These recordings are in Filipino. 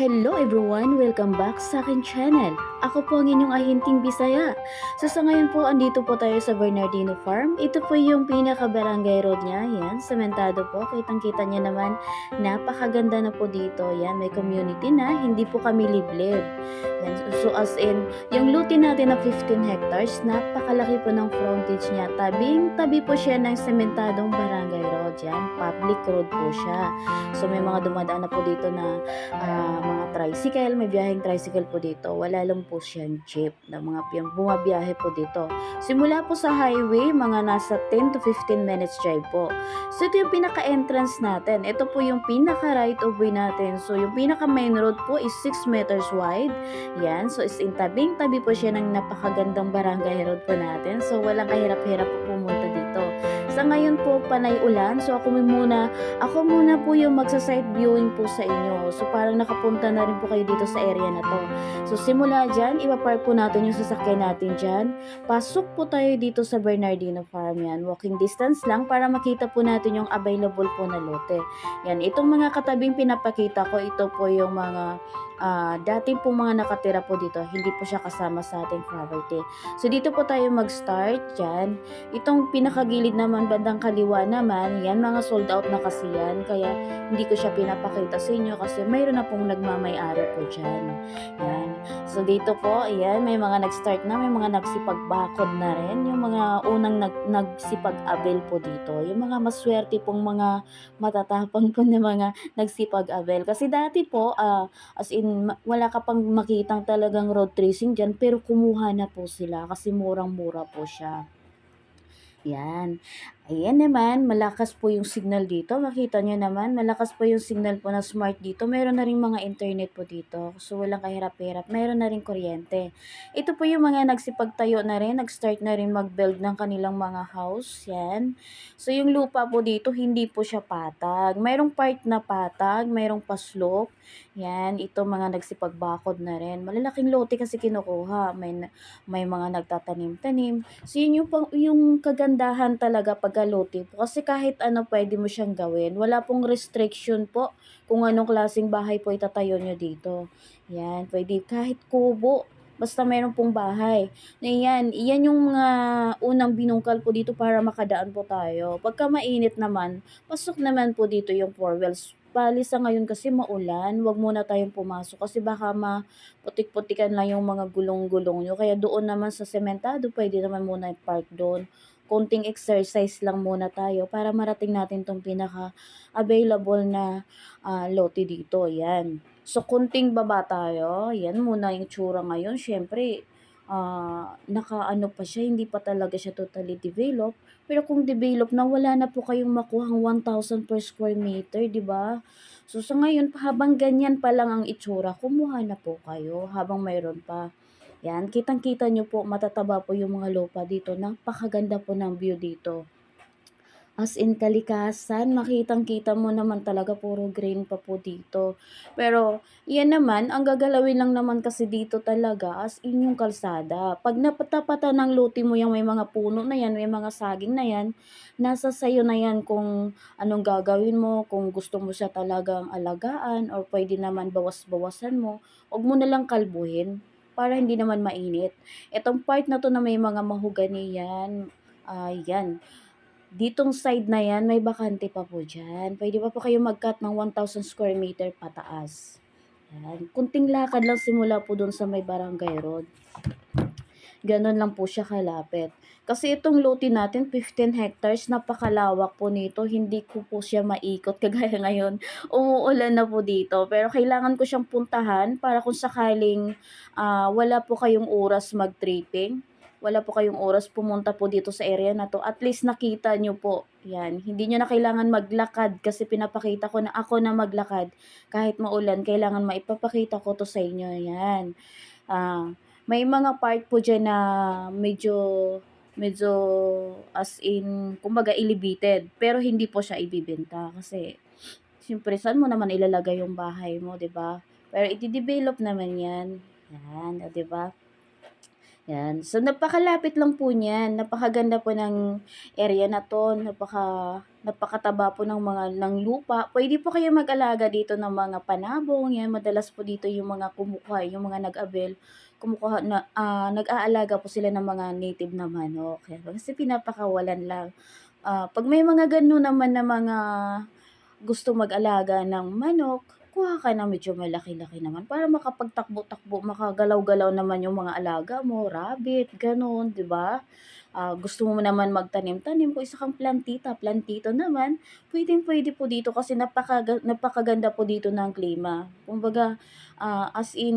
Hello everyone! Welcome back sa akin channel. Ako po ang inyong ahinting Bisaya. So sa ngayon po, andito po tayo sa Bernardino Farm. Ito po yung pinaka-barangay road niya. Yan, sementado po. Kitang-kita niya naman, napakaganda na po dito. Yan, may community na. Hindi po kami liblib. Yan, so as in, yung luti natin na 15 hectares, napakalaki po ng frontage niya. Tabing, tabi po siya ng sementadong barangay road. Yan, public road po siya. So may mga dumadaan na po dito na ah, mga tricycle, may biyaheng tricycle po dito. Wala lang po siyang jeep na mga bumabiyahe po dito. Simula po sa highway, mga nasa 10 to 15 minutes drive po. So ito yung pinaka-entrance natin. Ito po yung pinaka-right of way natin. So yung pinaka-main road po is 6 meters wide. Yan. So is in tabing-tabi po siya ng napakagandang barangay road po natin. So walang kahirap-hirap po pumunta ngayon po, panay ulan. So ako muna, ako muna po yung magsa-site viewing po sa inyo. So parang nakapunta na rin po kayo dito sa area na to. So simula dyan, ipapark po natin yung sasakyan natin dyan. Pasok po tayo dito sa Bernardino Farm yan. Walking distance lang para makita po natin yung available po na lote. Yan, itong mga katabing pinapakita ko, ito po yung mga ah, dating po mga nakatira po dito. Hindi po siya kasama sa ating property. So dito po tayo mag-start dyan. Itong pinakagilid naman, bandang kaliwa naman, yan mga sold out na kasi yan. Kaya hindi ko siya pinapakita sa inyo kasi mayroon na pong nagmamay-ari po dyan. Yan. So dito po, ayan, may mga nag-start na, may mga nagsipag-bakod na rin. Yung mga unang nag nagsipag-abel po dito. Yung mga maswerte pong mga matatapang po na mga nagsipag-abel. Kasi dati po, ah, as in, wala ka pang makitang talagang road tracing dyan, pero kumuha na po sila kasi murang-mura po siya. Yan. Ayan naman, malakas po yung signal dito. Makita nyo naman, malakas po yung signal po na smart dito. Meron na rin mga internet po dito. So, walang kahirap-hirap. Meron na rin kuryente. Ito po yung mga nagsipagtayo na rin. Nag-start na rin mag-build ng kanilang mga house. Yan. So, yung lupa po dito, hindi po siya patag. Mayroong part na patag, mayroong pa-slope. Yan. Ito mga nagsipagbakod na rin. Malalaking lote kasi kinukuha. May, may mga nagtatanim-tanim. So, yun yung, yung kagandahan talaga pag lote po. Kasi kahit ano pwede mo siyang gawin. Wala pong restriction po kung anong klaseng bahay po itatayo nyo dito. Yan, pwede kahit kubo. Basta meron pong bahay. Yan, yan yung mga unang binungkal po dito para makadaan po tayo. Pagka mainit naman, pasok naman po dito yung four wheels. Bali sa ngayon kasi maulan, wag muna tayong pumasok kasi baka maputik-putikan lang yung mga gulong-gulong nyo. Kaya doon naman sa sementado, pwede naman muna i-park doon konting exercise lang muna tayo para marating natin tong pinaka available na ah, lote dito. Yan. So, konting baba tayo. Yan muna yung tsura ngayon. Siyempre, ah, naka-ano pa siya, hindi pa talaga siya totally develop. Pero kung develop na, wala na po kayong makuhang 1,000 per square meter, di ba? So, sa ngayon, habang ganyan pa lang ang itsura, kumuha na po kayo habang mayroon pa. Yan, kitang-kita nyo po, matataba po yung mga lupa dito. Napakaganda po ng view dito. As in kalikasan, makitang-kita mo naman talaga puro green pa po dito. Pero, yan naman, ang gagalawin lang naman kasi dito talaga as in yung kalsada. Pag napatapatan ng luti mo yung may mga puno na yan, may mga saging na yan, nasa sayo na yan kung anong gagawin mo, kung gusto mo siya talagang alagaan or pwede naman bawas-bawasan mo. Huwag mo na lang kalbuhin para hindi naman mainit. Itong part na to na may mga mahugani yan, ah yan. Ditong side na yan, may bakante pa po dyan. Pwede pa po kayo mag-cut ng 1,000 square meter pataas. Yan. Kunting lakad lang simula po dun sa may barangay road. Ganon lang po siya kalapit. Kasi itong lote natin, 15 hectares, napakalawak po nito. Hindi ko po siya maikot kagaya ngayon. Umuulan na po dito. Pero kailangan ko siyang puntahan para kung sakaling ah, wala po kayong oras mag-tripping. Wala po kayong oras pumunta po dito sa area na to. At least nakita nyo po. Yan. Hindi nyo na kailangan maglakad kasi pinapakita ko na ako na maglakad. Kahit maulan, kailangan maipapakita ko to sa inyo. Yan. Ah, may mga part po dyan na medyo medyo as in, kumbaga elevated. Pero hindi po siya ibibenta kasi siyempre saan mo naman ilalagay yung bahay mo, ba? Pero i-develop naman 'yan. Yan, o, ba? Yan. So, napakalapit lang po niyan. Napakaganda po ng area na 'to. Napaka napakataba po ng mga ng lupa. Puwede po kayong mag-alaga dito ng mga panabong, 'yan. Madalas po dito yung mga kumukuha, yung mga nag-abel, kumukuha na ah, nag-aalaga po sila ng mga native na manok. Kasi pinapakawalan lang. Ah, 'pag may mga gano'n naman na mga gusto mag-alaga ng manok, kuha ka ng medyo malaki-laki naman para makapagtakbo-takbo, makagalaw-galaw naman yung mga alaga mo, rabbit, gano'n, 'di ba? Ah, gusto mo naman magtanim-tanim, kung isa kang plantita, plantito naman, puwedeng-puwede po dito kasi napakaga napakaganda po dito ng klima. Kumbaga, ah, as in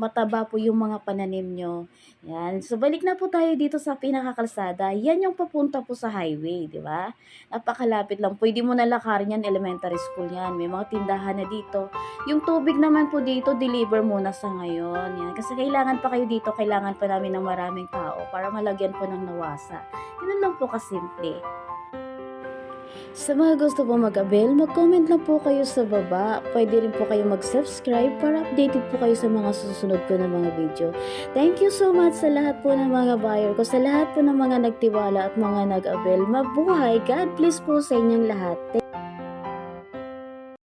mataba po yung mga pananim niyo, 'yan. So, balik na po tayo dito sa pinakakalsada, 'yan yung papunta po sa highway, 'di ba? Napakalapit lang, puwede mo na lakarin 'yan, elementary school 'yan, may mga tindahan na dito. Yung tubig naman po dito, deliver muna sa ngayon, 'yan. Kasi kailangan pa kayo dito, kailangan pa namin ng maraming tao para malagyan po ng nawasa. Gano'n lang po kasimple. Sa mga gusto pong mag-avail, mag-comment lang po kayo sa baba. Puwede rin po kayong mag-subscribe para updated po kayo sa mga susunod ko na mga video. Thank you so much sa lahat po ng mga buyer ko, sa lahat po ng mga nagtiwala at mga nag-avail. Mabuhay! God bless po sa inyong lahat.